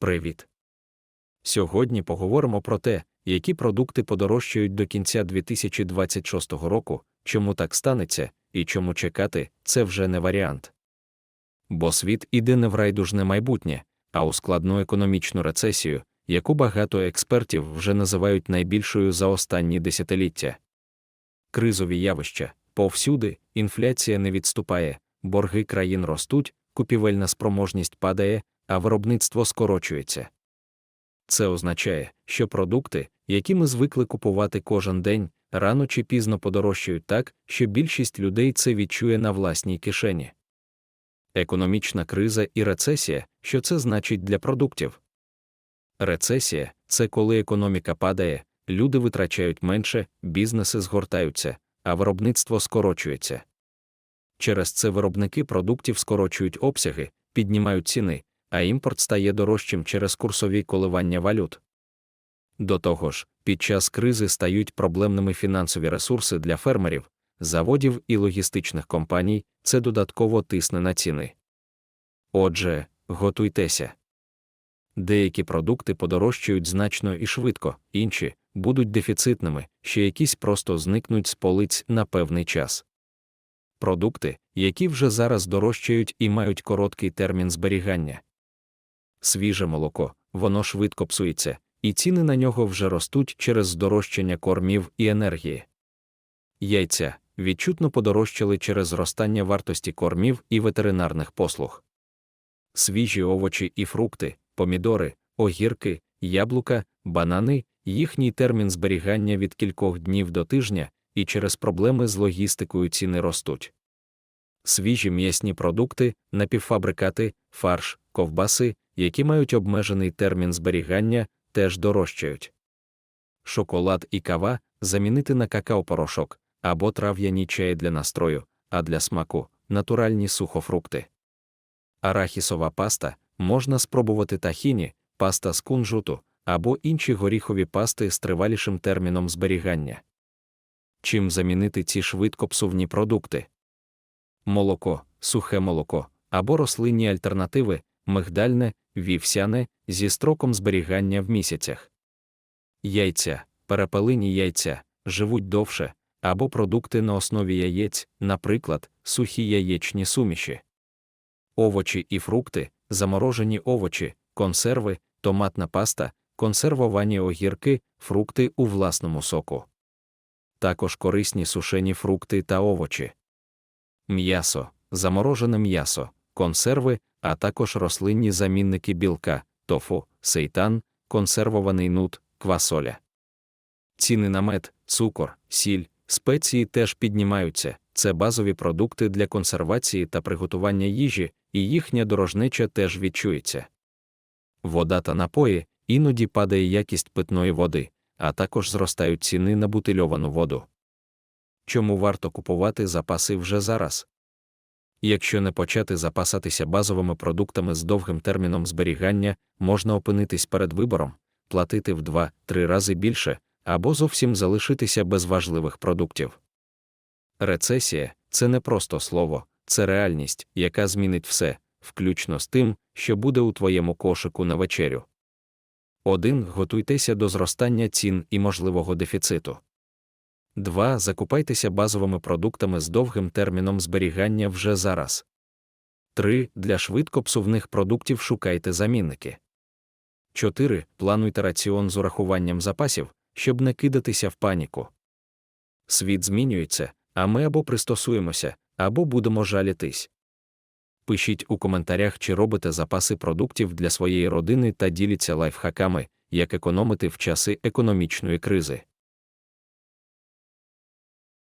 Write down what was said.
Привіт! Сьогодні поговоримо про те, які продукти подорожчають до кінця 2026 року, чому так станеться, і чому чекати це вже не варіант. Бо світ іде не в райдужне майбутнє, а у складну економічну рецесію, яку багато експертів вже називають найбільшою за останні десятиліття. Кризові явища повсюди, інфляція не відступає, борги країн ростуть, купівельна спроможність падає, а виробництво скорочується. Це означає, що продукти, які ми звикли купувати кожен день, рано чи пізно подорожчають так, що більшість людей це відчує на власній кишені. Економічна криза і рецесія, що це значить для продуктів. Рецесія це коли економіка падає, люди витрачають менше, бізнеси згортаються, а виробництво скорочується. Через це виробники продуктів скорочують обсяги, піднімають ціни, а імпорт стає дорожчим через курсові коливання валют. До того ж, під час кризи стають проблемними фінансові ресурси для фермерів, заводів і логістичних компаній, це додатково тисне на ціни. Отже, готуйтеся. Деякі продукти подорожчають значно і швидко, інші будуть дефіцитними, ще якісь просто зникнуть з полиць на певний час. Продукти, які вже зараз дорожчають і мають короткий термін зберігання. Свіже молоко, воно швидко псується, і ціни на нього вже ростуть через здорожчання кормів і енергії. Яйця відчутно подорожчали через зростання вартості кормів і ветеринарних послуг. Свіжі овочі і фрукти, помідори, огірки, яблука, банани, їхній термін зберігання від кількох днів до тижня, і через проблеми з логістикою ціни ростуть. Свіжі м'ясні продукти, напівфабрикати, фарш, ковбаси, які мають обмежений термін зберігання, теж дорожчають. Шоколад і кава замінити на какао-порошок або трав'яні чаї для настрою, а для смаку натуральні сухофрукти. Арахісова паста можна спробувати тахіні, паста з кунжуту або інші горіхові пасти з тривалішим терміном зберігання. Чим замінити ці швидкопсувні продукти? Молоко, сухе молоко або рослинні альтернативи, мигдальне, вівсяне зі строком зберігання в місяцях. Яйця, перепелині яйця живуть довше, або продукти на основі яєць, наприклад, сухі яєчні суміші. Овочі і фрукти, заморожені овочі, консерви, томатна паста, консервовані огірки, фрукти у власному соку. Також корисні сушені фрукти та овочі. М'ясо, заморожене м'ясо, консерви, а також рослинні замінники білка, тофу, сейтан, консервований нут, квасоля. Ціни на мед, цукор, сіль, спеції теж піднімаються. Це базові продукти для консервації та приготування їжі, і їхня дорожнеча теж відчується. Вода та напої іноді падає якість питної води, а також зростають ціни на бутильовану воду. Чому варто купувати запаси вже зараз? Якщо не почати запасатися базовими продуктами з довгим терміном зберігання, можна опинитись перед вибором, платити в 2-3 рази більше або зовсім залишитися без важливих продуктів. Рецесія це не просто слово, це реальність, яка змінить все, включно з тим, що буде у твоєму кошику на вечерю. 1. Готуйтеся до зростання цін і можливого дефіциту. 2. Закупайтеся базовими продуктами з довгим терміном зберігання вже зараз. 3. Для швидкопсувних продуктів шукайте замінники. 4. Плануйте раціон з урахуванням запасів, щоб не кидатися в паніку. Світ змінюється, а ми або пристосуємося, або будемо жалітись. Пишіть у коментарях, чи робите запаси продуктів для своєї родини та діліться лайфхаками, як економити в часи економічної кризи.